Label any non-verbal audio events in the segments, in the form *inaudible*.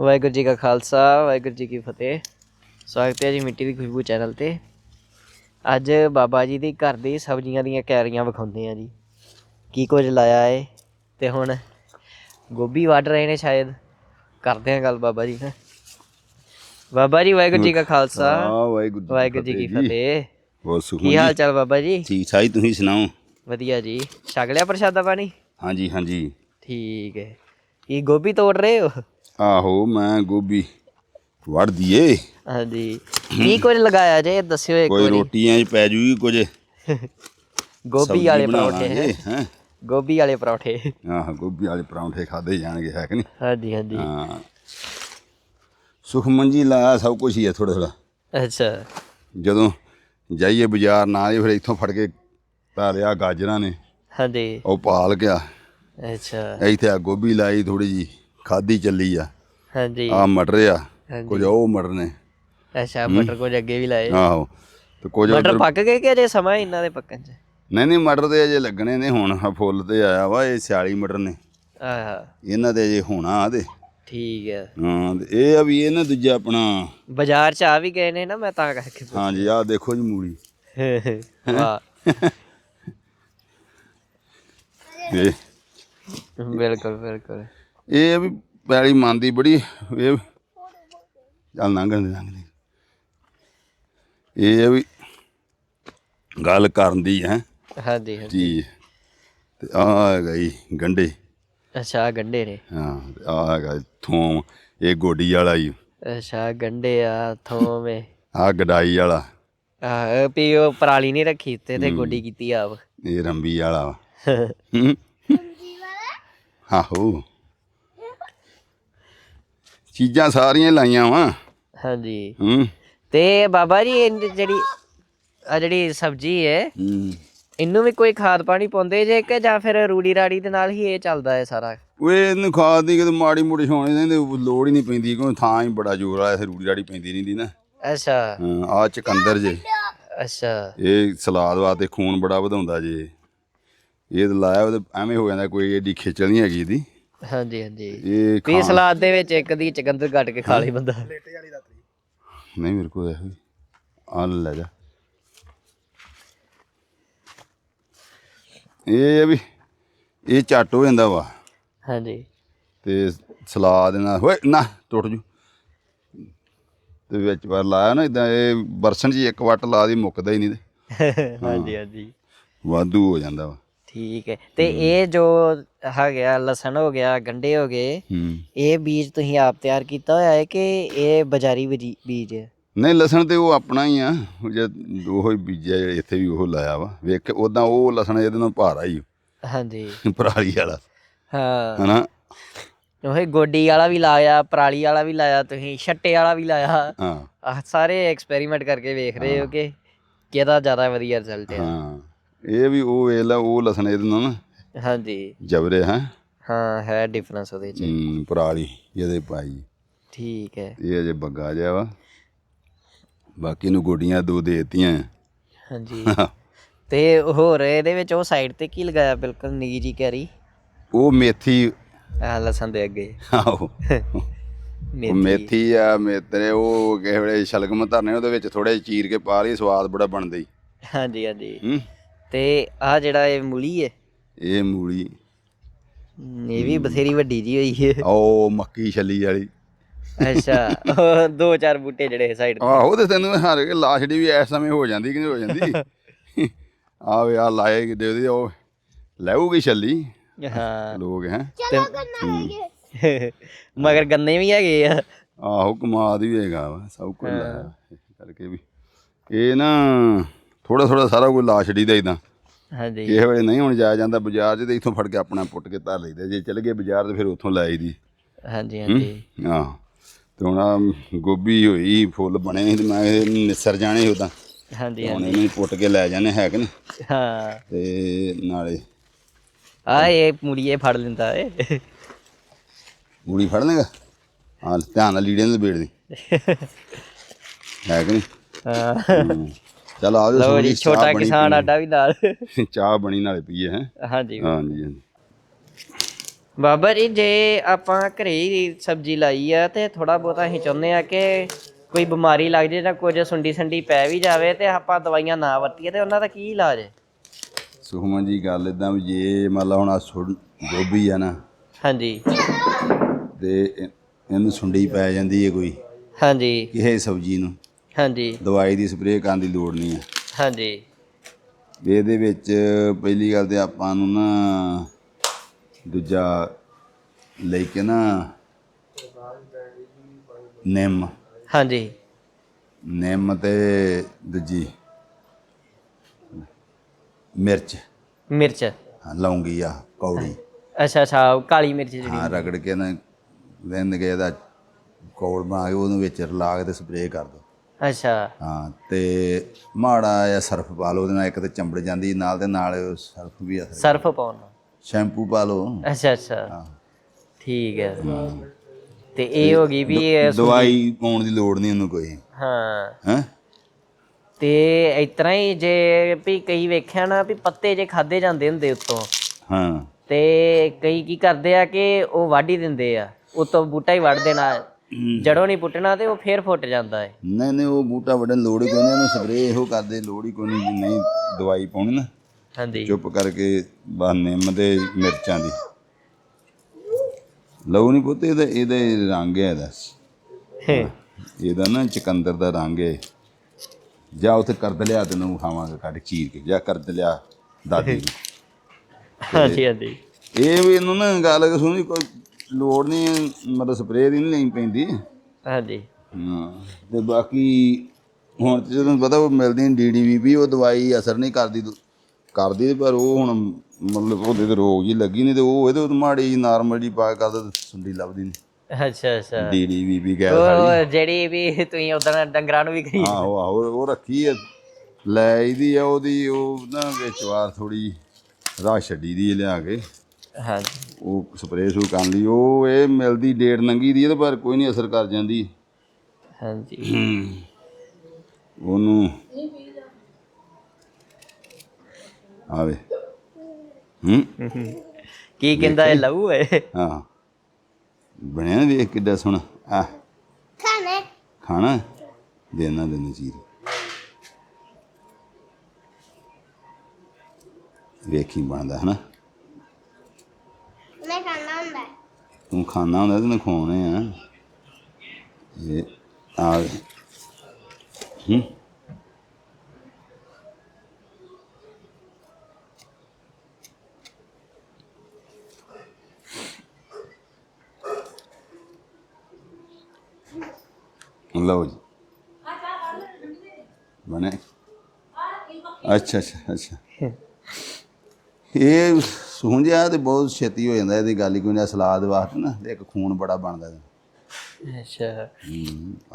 ਵਾਹਿਗੁਰੂ ਜੀ ਕਾ ਖਾਲਸਾ ਵਾਹਿਗੁਰੂ ਜੀ ਕੀ ਫਤਿਹ। ਸਵਾਗਤ ਹੈ ਜੀ ਮਿੱਟੀ ਦੀ ਖੁਸ਼ਬੂ ਚੈਨਲ ਤੇ। ਅੱਜ ਬਾਬਾ ਜੀ ਦੀ ਘਰ ਦੀ ਸਬਜ਼ੀਆਂ ਦੀਆਂ ਕੈਰੀਆਂ ਵਿਖਾਉਂਦੇ ਆ ਜੀ। ਕੀ ਕੁਝ ਲਾਇਆ ਏ? ਤੇ ਹੁਣ ਗੋਭੀ ਵੱਢ ਰਹੇ ਨੇ ਸ਼ਾਇਦ। ਕਰਦੇ ਆ ਗੱਲ ਬਾਬਾ ਜੀ ਨਾਲ। ਬਾਬਾ ਜੀ ਵਾਹਿਗੁਰੂ ਜੀ ਕਾ ਖਾਲਸਾ। ਹਾਂ ਵਾਹਿਗੁਰੂ ਜੀ ਕੀ ਵਾਹਿਗੁਰੂ ਜੀ ਕੀ ਫਤਿਹ। ਬਹੁਤ ਸੁਖਮਨ। ਕੀ ਹਾਲ ਚਾਲ ਬਾਬਾ ਜੀ? ਠੀਕ ਠਾਕ ਤੁਸੀਂ ਸੁਣਾਓ? ਵਧੀਆ ਜੀ। ਛਕ ਲਿਆ ਪ੍ਰਸ਼ਾਦਾ ਪਾਣੀ? ਹਾਂਜੀ ਹਾਂਜੀ। ਠੀਕ ਹੈ। ਕੀ ਗੋਭੀ ਤੋੜ ਰਹੇ ਹੋ? ਆਹੋ ਮੈਂ ਗੋਭੀ ਵੜ ਦਈਏ। ਹਾਂਜੀ। ਕੀ ਕੁਝ ਲਗਾਇਆ ਜੇ ਦੱਸਿਓ ਇੱਕ ਕੋਈ ਵਾਰੀ। ਰੋਟੀਆਂ 'ਚ ਪੈ ਜੂਗੀ ਕੁਝ। ਗੋਭੀ ਸਬਜ਼ੀ ਵਾਲੇ ਬਣਾ ਪਰੌਂਠੇ ਲਾਂਗੇ, ਹੈਂ। ਗੋਭੀ ਵਾਲੇ ਪਰੌਂਠੇ। ਆਹ ਗੋਭੀ ਵਾਲੇ ਪਰੌਂਠੇ ਖਾਦੇ ਜਾਣਗੇ ਹੈ ਕਿ ਨਹੀਂ? ਹਾਂਜੀ ਹਾਂਜੀ। ਹਾਂ। ਸੁਖਮਨ ਜੀ ਲਾਇਆ ਸਭ ਕੁਝ ਹੀ ਹੈ ਥੋੜਾ ਥੋੜਾ ਅੱਛਾ। ਜਦੋਂ ਜਾਈਏ ਬਾਜ਼ਾਰ ਨਾ ਆਏ ਫਿਰ ਇੱਥੋਂ ਫੜ ਕੇ ਧਾਰਿਆ ਗਾਜਰਾਂ ਨੇ। ਹਾਂਜੀ। ਉਹ ਪਾਲ ਗਿਆ। ਅੱਛਾ। ਇੱਥੇ ਆ ਗੋਭੀ ਲਾਈ ਥੋੜੀ ਜੀ ਖਾਦੀ ਚੱਲੀ ਆ। ਹਾਂਜੀ। ਆ ਮਟਰ ਆ ਹਾਂਜੀ। ਕੁਝ ਉਹ ਮਟਰ ਨੇ। ਅੱਛਾ ਮਟਰ ਕੁਝ ਅੱਗੇ ਵੀ ਲਾਏ। ਆਹੋ ਤੇ ਕੁਝ ਮਟਰ ਪੱਕ ਗਏ ਕਿ ਅਜੇ ਸਮਾਂ ਹੈ ਇਹਨਾਂ ਦੇ ਪੱਕਣ ਚ? ਨਹੀਂ ਨਹੀਂ ਮਟਰ ਤੇ ਅਜੇ ਲੱਗਣੇ ਨੇ ਹੁਣ ਆਹ ਫੁੱਲ ਤੇ ਆਇਆ ਵਾ ਇਹ ਸਿਆਲੀ ਮਟਰ ਨੇ। ਆਹਾ। ਇਹਨਾਂ ਦੇ ਅਜੇ ਹੋਣਾ ਆ ਤੇ ਠੀਕ ਹੈ ਹਾਂ ਤੇ ਇਹ ਆ ਵੀ ਇਹ ਨਾ ਦੂਜਾ ਆਪਣਾ ਬਾਜ਼ਾਰ ਚ ਆ ਵੀ ਗਏ ਨੇ ਨਾ ਮੈਂ ਤਾਂ ਕਰਕੇ ਹਾਂਜੀ ਆਹ ਦੇਖੋ ਜੀ ਮੂਲੀ। *laughs* ਵਾਹ। ਬਿਲਕੁਲ ਬਿਲਕੁਲ। ਇਹ ਆ ਵੀ ਪੈਲੀ ਮੰਨਦੀ ਬੜੀ ਇਹ ਚੱਲ ਲੰਘਣ ਦੇ ਲੰਘ ਦੇ ਇਹ ਆ ਵੀ ਗੱਲ ਕਰਨ ਦੀ ਹੈ। ਹਾਂਜੀ ਹਾਂਜੀ। ਜੀ। ਤੇ ਆ ਜੀ ਗੰਡੇ ਅੱਛਾ ਗੰਡੇ ਨੇ। ਹਾਂ ਆ ਹੈਗਾ ਥੋਮ ਇਹ ਗੋਡੀ ਵਾਲਾ ਹੀ ਅੱਛਾ ਗੰਡੇ ਆ ਥੋਮ ਏ। ਆ ਗਡਾਈ ਵਾਲਾ। ਆਹ ਵੀ ਉਹ ਪਰਾਲੀ ਨਹੀਂ ਰੱਖੀ ਤੇ ਤੇ ਗੋਡੀ ਕੀਤੀ ਆਪ। ਇਹ ਰੰਬੀ ਵਾਲਾ ਵਾ। *laughs* ਹੂੰ। ਆਹੋ। ਚੀਜ਼ਾਂ ਸਾਰੀਆਂ ਲਾਈਆਂ ਵਾ। ਹਾਂਜੀ। ਹੂੰ। ਤੇ ਬਾਬਾ ਜੀ ਇਹ ਜਿਹੜੀ ਆ ਜਿਹੜੀ ਸਬਜ਼ੀ ਹੈ ਹੂੰ। ਇਹਨੂੰ ਵੀ ਕੋਈ ਖਾਦ ਪਾਣੀ ਪਾਉਂਦੇ ਜੇ ਕਿ ਜਾਂ ਫਿਰ ਰੂੜੀ ਰਾੜੀ ਦੇ ਨਾਲ ਹੀ ਇਹ ਚੱਲਦਾ ਹੈ ਸਾਰਾ? ਓਏ ਇਹਨੂੰ ਖਾਦ ਦੀ ਕਿਤੇ ਮਾੜੀ ਮੋੜੀ ਛਾਉਣੀ ਤੇ ਲੋੜ ਹੀ ਨਹੀਂ ਪੈਂਦੀ ਕਿਉਂ ਥਾਂ ਹੀ ਬੜਾ ਜ਼ੋਰ ਆ ਇਹ ਰੂੜੀ ਰਾੜੀ ਪੈਂਦੀ ਰਹਿੰਦੀ ਨਾ। ਅੱਛਾ। ਹਾਂ ਆ ਚਕੰਦਰ ਜੇ। ਅੱਛਾ। ਇਹ ਸਲਾਦ ਵਾਸਤੇ ਖੂਨ ਬੜਾ ਵਧਾਉਂਦਾ ਜੇ। ਇਹ ਲਾਇਆ ਉਹ ਐਵੇਂ ਹੋ ਜਾਂਦਾ ਕੋਈ ਏਡੀ ਖੇਚਲ ਨਹੀਂ ਹੈਗੀ ਇਹਦੀ। ਹਾਂਜੀ ਹਾਂਜੀ। ਇਹ ਵੀ ਸਲਾਦ ਦੇ ਵਿੱਚ ਇੱਕ ਦੀ ਚਕੰਦਰ ਕੱਟ ਕੇ ਖਾ ਲਈ ਬੰਦਾ। ਨਹੀਂ ਮੇਰੇ ਕੋਲ ਇਹੋ ਆ ਲੈ ਜਾ। ਇਹ ਆ ਵੀ ਇਹ ਝੱਟ ਹੋ ਜਾਂਦਾ ਵਾ। ਹਾਂਜੀ। ਤੇ ਸਲਾਦ ਨਾਲ ਹੋਏ ਨਾ ਟੁੱਟ ਜੂ। ਤੇ ਵਿੱਚ ਵਾਰ ਲਾਇਆ ਨਾ ਇਦਾਂ ਇਹ ਬਰਸਨ ਜੀ ਇੱਕ ਵੱਟ ਲਾ ਦੀ ਮੁੱਕਦਾ ਹੀ ਨਹੀਂ ਤੇ। *laughs* ਹਾਂਜੀ ਹਾਂਜੀ। ਵਾਧੂ ਹੋ ਜਾਂਦਾ ਵਾ। ਠੀਕ ਹੈ। ਤੇ ਇਹ ਜੋ ਹੈਗਾ ਲਸਣ ਹੋ ਗਿਆ ਗੰਡੇ ਹੋ ਗਏ ਹੂੰ। ਇਹ ਬੀਜ ਤੁਸੀਂ ਆਪ ਤਿਆਰ ਕੀਤਾ ਹੋਇਆ ਹੈ ਕਿ ਇਹ ਬਾਜ਼ਾਰੀ ਬੀਜੀ- ਬੀਜ ਹੈ? ਨਹੀਂ ਲਸਣ ਤੇ ਉਹ ਆਪਣਾ ਹੀ ਆ। ਉਹ ਜੇ ਉਹ ਹੀ ਬੀਜਿਆ ਜਿਹੜਾ ਇੱਥੇ ਵੀ ਉਹ ਲਾਇਆ ਵਾ। ਵੇਖ ਉਦਾਂ ਉਹ ਲਸਣ ਇਹਦੇ ਨਾਲ ਭਾਰਾ ਹੀ ਹਾਂਜੀ। ਪਰਾਲੀ ਵਾਲਾ। ਹਾਂ। ਹਨਾ? ਉਹ ਗੋਡੀ ਵਾਲਾ ਵੀ ਲਾਇਆ ਪਰਾਲੀ ਵਾਲਾ ਵੀ ਲਾਇਆ ਤੁਸੀਂ ਛੱਟੇ ਵਾਲਾ ਵੀ ਲਾਇਆ। ਹਾਂ। ਆਹ ਸਾਰੇ ਐਕਸਪੈਰੀਮੈਂਟ ਕਰਕੇ ਵੇਖ ਰਹੇ ਹੋ ਕਿ ਕਿਹਦਾ ਜ਼ਿਆਦਾ ਵਧੀਆ ਰਿਜ਼ਲਟ ਹੈ। ਹਾਂ। ਇਹ ਵੀ ਉਹ ਵੇਖ ਲਾ ਉਹ ਲਸਣ ਇਹਦੇ ਨਾਲ ਨਾ ਹਾਂਜੀ। ਜਬਰੇ ਹੈ? ਹਾਂ ਹੈ ਡਿਫਰੈਂਸ ਉਹਦੇ ਚ। ਪਰਾਲੀ ਜਿਹਦੇ ਪਾਈ। ਠੀਕ ਹੈ। ਇਹ ਅਜੇ ਬੱਗਾ ਜਿਹਾ ਵਾ। ਬਾਕੀ ਨੂੰ ਗੋਡੀਆਂ ਦੋ ਦੇ ਦਿੱਤੀਆਂ। ਹਾਂਜੀ। ਤੇ ਹੋਰ ਇਹਦੇ ਵਿੱਚ ਉਹ ਸਾਈਡ ਤੇ ਕੀ ਲਗਾਇਆ? ਬਿਲਕੁਲ ਜੀ ਕੈਰੀ। ਉਹ ਮੇਥੀ। ਆ ਲਸਣ ਦੇ ਅੱਗੇ। ਆਹੋ। ਮੇਥੀ। ਆ ਮੇਤਰੇ ਉਹ ਕਿਸੇ ਵੇਲੇ ਸ਼ਲਗਮ ਧਰਨੇ ਉਹਦੇ ਵਿੱਚ ਥੋੜੇ ਚੀਰ ਕੇ ਪਾ ਲਈ ਸਵਾਦ ਬੜਾ ਬਣਦਾ ਹਾਂਜੀ ਹਾਂਜੀ। ਹੂੰ। ਤੇ ਆ ਜਿਹੜਾ ਇਹ ਮੂਲੀ ਹੈ ਇਹ ਮੂਲੀ। ਇਹ ਵੀ ਬਥੇਰੀ ਵੱਡੀ ਜੀ ਹੋਈ ਹੈ ਉਹ ਮੱਕੀ ਛੱਲੀ ਵਾਲੀ। ਅੱਛਾ ਉਹ ਦੋ ਚਾਰ ਬੂਟੇ ਜਿਹੜੇ ਸਾਈਡ ਤੇ। ਆਹੋ ਤੇ ਤੈਨੂੰ ਹਰ ਕੇ ਲਾਸ਼ੜੀ ਵੀ ਇਸ ਸਮੇਂ ਹੋ ਜਾਂਦੀ ਕਿ ਨਹੀਂ ਹੋ ਜਾਂਦੀ। ਆ ਵੇ ਆ ਲਾਏ ਕਿ ਦੇ ਉਹਦੀ ਉਹ ਲੈਊਗੀ ਛੱਲੀ। ਹਾਂ। ਲੋਕ ਹੈ। ਤੇ ਮਗਰ ਗੰਨੇ ਵੀ ਹੈਗੇ ਆ। ਆਹੋ ਕਮਾਦ ਵੀ ਹੈਗਾ ਵਾ ਸਭ ਕੁਝ ਲਾਇਆ ਇਸ ਕਰਕੇ ਵੀ। ਇਹ ਨਾ ਥੋੜਾ ਥੋੜਾ ਸਾਰਾ ਕੁਝ ਲਾਸ਼ੜੀ ਦਾ ਇਦਾਂ ਹਾਂਜੀ। ਕਿਸੇ ਵੇਲੇ ਨਹੀਂ ਹੁਣ ਜਾਇਆ ਜਾਂਦਾ ਬਾਜ਼ਾਰ 'ਚ ਤੇ ਇੱਥੋਂ ਫੜ ਕੇ ਆਪਣਾ ਪੁੱਟ ਕੇ ਧਰ ਲਈਦਾ। ਜੇ ਚਲ ਗਏ ਬਾਜ਼ਾਰ ਤੇ ਫਿਰ ਉੱਥੋਂ ਲੈ ਆਈਦੀ ਹਾਂਜੀ ਹਾਂਜੀ। ਆਹ ਤੇ ਹੁਣ ਗੋਭੀ ਹੋਈ ਫੁੱਲ ਬਣੇ ਤੇ ਮੈਂ ਨਿਸਰ ਜਾਣੇ ਉਦਾਂ ਹਾਂਜੀ ਹੁਣ ਇਹਨੂੰ ਪੁੱਟ ਕੇ ਲੈ ਜਾਣੇ ਹੈ ਕਿ ਨਹੀਂ? ਹਾਂ। ਤੇ ਨਾਲੇ ਆ ਇਹ ਮੁੜੀਏ ਫੜ ਲੈਂਦਾ ਏ। ਮੂੜੀ ਫੜ ਲੇਗਾ ਹਾਂ ਧਿਆਨ ਨਾਲ ਲੀੜਿਆਂ ਦੇ ਬੇੜ ਦੀ ਹੈ ਕਿ ਨਹੀਂ? ਹਾਂ। ਹੂੰ। ਚੱਲ ਆ ਲਓ ਜਾਓ ਜੀ ਛੋਟਾ ਕਿਸਾਨ ਆਡਾ ਵੀ ਨਾਲ। *laughs* ਚਾਹ ਬਣੀ ਨਾਲੇ ਪੀਏ ਹੈ ਹਾਂਜੀ। ਹਾਂਜੀ ਹਾਂਜੀ। ਬਾਬਾ ਜੀ ਜੇ ਆਪਾਂ ਘਰੇ ਹੀ ਸਬਜ਼ੀ ਲਾਈ ਆ ਤੇ ਥੋੜਾ ਬਹੁਤਾ ਅਸੀਂ ਚਾਹੁੰਦੇ ਆ ਕਿ ਕੋਈ ਬਿਮਾਰੀ ਲੱਗ ਜੇ ਜਾਂ ਕੁਝ ਸੁੰਡੀ ਸੰਡੀ ਪੈ ਵੀ ਜਾਵੇ ਤੇ ਆਪਾਂ ਦਵਾਈਆਂ ਨਾ ਵਰਤੀਏ ਤੇ ਉਹਨਾਂ ਦਾ ਕੀ ਇਲਾਜ ਹੈ? ਸੁਖਮਨ ਜੀ ਗੱਲ ਇਦਾਂ ਵੀ ਜੇ ਮੰਨ ਲਾ ਹੁਣ ਆ ਗੋਭੀ ਆ ਨਾ ਹਾਂਜੀ। ਤੇ ਇਹ- ਇਹਨੂੰ ਸੁੰਡੀ ਪੈ ਜਾਂਦੀ ਹੈ ਕੋਈ ਹਾਂਜੀ। ਕਿਸੇ ਸਬਜ਼ੀ ਨੂੰ। ਹਾਂਜੀ। ਦਵਾਈ ਦੀ ਸਪਰੇਅ ਕਰਨ ਦੀ ਲੋੜ ਨਹੀਂ ਹੈ। ਹਾਂਜੀ। ਇਹਦੇ ਵਿੱਚ ਪਹਿਲੀ ਗੱਲ ਤੇ ਆਪਾਂ ਨੂੰ ਨਾ ਦੂਜਾ ਲੈ ਕੇ ਨਾ ਨਿੰਮ। ਹਾਂਜੀ। ਨਿੰਮ ਤੇ ਦੂਜੀ ਮਿਰਚ। ਮਿਰਚ। ਹਾਂ, ਲੌਂਗੀ ਆ ਕੌੜੀ। ਅੱਛਾ ਅੱਛਾ ਕਾਲੀ ਮਿਰਚ ਜਿਹੜੀ। ਹਾਂ ਰਗੜ ਕੇ ਨਾ ਲੈਣ ਕੇ ਇਹਦਾ ਕੌੜ ਬਣਾ ਕੇ ਉਹਨੂੰ ਵਿੱਚ ਰਲਾ ਕੇ ਤੇ ਸਪਰੇਅ ਕਰ ਦੋ। ਅੱਛਾ। ਹਾਂ ਤੇ ਮਾੜਾ ਜਿਹਾ ਸਰਫ ਪਾ ਲਓ ਉਹਦੇ ਨਾਲ ਇੱਕ ਤੇ ਚੰਬੜ ਜਾਂਦੀ ਨਾਲ ਦੇ ਨਾਲ ਸਰਫ ਵੀ ਅਸਰ ਸਰਫ ਪਾਉਣਾ ਸ਼ੈਂਪੂ ਪਾ ਲਓ। ਅੱਛਾ ਅੱਛਾ। ਹਾਂ। ਠੀਕ ਹੈ। ਤੇ ਇਹ ਹੋ ਗਈ ਵੀ ਇਹ ਦਵਾਈ ਪਾਉਣ ਦੀ ਲੋੜ ਨਹੀਂ ਉਹਨੂੰ ਕੋਈ। ਹਾਂ। ਹੈ? ਤੇ ਇਸ ਤਰ੍ਹਾਂ ਹੀ ਜੇ ਵੀ ਕਈ ਵੇਖਿਆ ਨਾ ਵੀ ਪੱਤੇ ਜੇ ਖਾਦੇ ਜਾਂਦੇ ਹੁੰਦੇ ਉੱਤੋਂ ਹਾਂ। ਤੇ ਕਈ ਕੀ ਕਰਦੇ ਆ ਕਿ ਉਹ ਵਾਢ ਦਿੰਦੇ ਆ ਉੱਤੋਂ ਬੂਟਾ ਹੀ ਵੱਢ ਦੇਣਾ। ਜੜੋਂ ਨਹੀਂ ਪੁੱਟਣਾ ਤੇ ਉਹ ਫੇਰ ਫੁੱਟ ਜਾਂਦਾ ਹੈ ਨਹੀਂ ਨਹੀਂ ਉਹ ਬੂਟਾ ਵੱਢਣ ਲੋੜ ਹੀ ਕੋਈ ਨਹੀਂ ਉਹਨੂੰ ਸਪਰੇਅ ਇਹੋ ਕਰਦੇ ਲੋੜ ਹੀ ਕੋਈ ਨਹੀਂ ਨਹੀਂ ਦਵਾਈ ਪਾਉਣੀ ਨਾ। ਹਾਂਜੀ। ਚੁੱਪ ਕਰਕੇ ਬਸ ਨਿੰਮ ਮਿਰਚਾਂ ਦੀ। ਲਓ ਨਹੀਂ ਪੁੱਤ ਇਹਦਾ ਇਹਦਾ ਹੀ ਰੰਗ ਹੈ ਇਹਦਾ। ਇਹਦਾ ਨਾ ਚਕੰਦਰ ਦਾ ਰੰਗ ਹੈ ਜਾ ਉੱਥੇ ਕਰਦ ਲਿਆ ਤੈਨੂੰ ਖਾਵਾਂਗੇ ਕੱਢ ਚੀਰ ਕੇ ਜਾ ਕਰਦ ਲਿਆ ਦਾਦੀ। ਹਾਂਜੀ ਹਾਂਜੀ। ਇਹ ਵੀ ਇਹਨੂੰ ਨਾ ਗੱਲ ਸੁਣੀ ਕੋਈ ਲੋੜ ਨਹੀਂ ਮਤਲਬ ਸਪਰੇਅ ਦੀ ਨਹੀਂ ਲੈਣੀ ਪੈਂਦੀ। ਹਾਂਜੀ। ਹਾਂ ਤੇ ਬਾਕੀ ਹੁਣ ਤੇ ਜਦੋਂ ਪਤਾ ਉਹ ਮਿਲਦੀ ਡੀਡੀਵੀਪੀ ਉਹ ਦਵਾਈ ਅਸਰ ਨਹੀਂ ਕਰਦੀ ਕਰਦੀ ਪਰ ਉਹ ਹੁਣ ਮਤਲਬ ਉਹਦੇ ਤੇ ਰੋਗ ਜੀ ਲੱਗੀ ਨਹੀਂ ਤੇ ਉਹ ਇਹਦੇ ਮਾੜੀ ਨਾਰਮਲ ਜੀ ਪਾ ਕਰਦਾ ਤੇ ਸੁੰਡੀ ਲੱਭਦੀ ਨਹੀਂ ਅੱਛਾ ਅੱਛਾ। ਡੀਡੀਵੀਪੀ ਗੈਸ ਵਾਲੀ ਉਹ ਜਿਹੜੀ ਵੀ ਤੁਸੀਂ ਉਦੋਂ ਡੰਗਰਾਂ ਨੂੰ ਵੀ ਕਰੀ ਆਹੋ ਆਹੋ ਉਹ ਰੱਖੀ ਹੈ ਲੈ ਇਹਦੀ ਆ ਉਹਦੀ ਉਹ ਨਾ ਵਿੱਚ ਵਾਰ ਥੋੜੀ ਰਾਹ ਛੱਡੀ ਦੀ ਲਿਆ ਕੇ। ਉਹ ਸਪਰੇਅ ਸ਼ੂ ਕਰਨ ਲਈ ਉਹ ਇਹ ਮਿਲਦੀ ਡੇਟ ਨੰਗੀ ਦੀ ਇਹਦੇ ਪਰ ਕੋਈ ਨਹੀਂ ਅਸਰ ਕਰ ਜਾਂਦੀ। ਹਾਂਜੀ ਉਹਨੂੰ ਆਵੇ। ਹੂੰ। ਕੀ ਕਹਿੰਦਾ ਇਹ ਲਹੂ ਹੈ? ਹਾਂ। ਬਣਿਆ ਨਾ ਵੇਖ ਕਿੱਡਾ ਸੋਹਣਾ। ਆ। ਖਾਣੇ ਖਾਣਾ ਦੇਣਾ ਦੇਣਾ ਚੀਜ਼। ਵੇਖੀ ਬਣਦਾ ਹਨਾ ਮੈਂ ਖਾਣਾ ਹੁੰਦਾ ਹੈ। ਤੂੰ ਖਾਣਾ ਹੁੰਦਾ ਤੈਨੂੰ ਖਵਾਉਣੇ ਆ। ਇਹ ਆ ਹੂੰ। ਲਓ ਜੀ। ਬਣੇ। ਅੱਛਾ ਅੱਛਾ ਅੱਛਾ। ਇਹ ਸੂੰਝਿਆ ਤੇ ਬਹੁਤ ਛੇਤੀ ਹੋ ਜਾਂਦਾ ਇਹਦੀ ਗੱਲ ਹੀ ਕੋਈ ਨਾ ਸਲਾਦ ਵਾਸਤੇ ਨਾ ਤੇ ਇੱਕ ਖੂਨ ਬੜਾ ਬਣਦਾ। ਅੱਛਾ।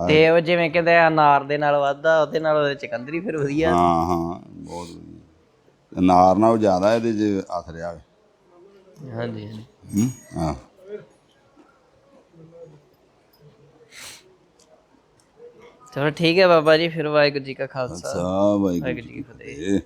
ਤੇ ਉਹ ਜਿਵੇਂ ਕਹਿੰਦੇ ਅਨਾਰ ਦੇ ਨਾਲ ਵੱਧਦਾ ਉਹਦੇ ਨਾਲ ਉਹਦੇ ਚਕੰਦਰੀ ਫਿਰ ਵਧੀਆ। ਹਾਂ ਹਾਂ ਬਹੁਤ ਵਧੀਆ। ਤੇ ਨਾਰ ਨਾਲੋਂ ਜ਼ਿਆਦਾ ਇਹਦੇ 'ਚ ਅਸਰ ਆ ਹਾਂਜੀ ਹਾਂਜੀ। ਹੂੰ ਚਲੋ ਠੀਕ ਹੈ ਬਾਬਾ ਜੀ ਫਿਰ ਵਾਹਿਗੁਰੂ ਜੀ ਕਾ ਖਾਲਸਾ। ਵਾਹਿਗੁਰੂ ਜੀ ਕੀ ਫਤਿਹ।